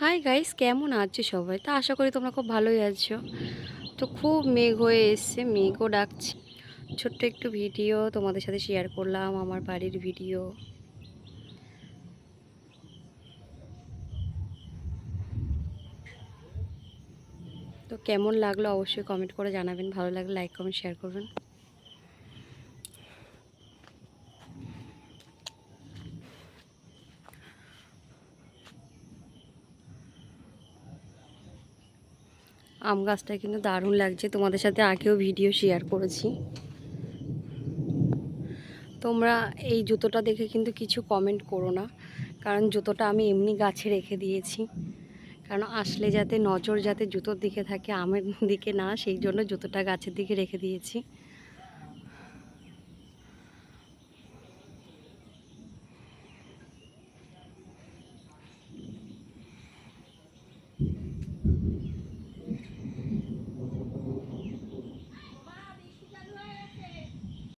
Hi guys কেমন আছো সবাই? তো আশা করি তোমরা খুব ভালোই আছো। তো খুব মেঘ হয়ে এসছে, মেঘও ডাকছে। ছোট্ট একটু ভিডিও তোমাদের সাথে শেয়ার করলাম, আমার বাড়ির ভিডিও তো কেমন লাগল অবশ্যই কমেন্ট করে জানাবেন, ভালো লাগলে লাইক কমেন্ট শেয়ার করবেন। আম গাছটা কিন্তু দারুণ লাগছে। তোমাদের সাথে আগেও ভিডিও শেয়ার করেছি। তোমরা এই জুতোটা দেখে কিন্তু কিছু কমেন্ট করো না। কারণ জুতোটা আমি এমনি গাছে রেখে দিয়েছি। কারণ আসলে যাতে নজর যাতে জুতোর দিকে থাকে, আমের দিকে না, সেই জন্য জুতোটা গাছের দিকে রেখে দিয়েছি।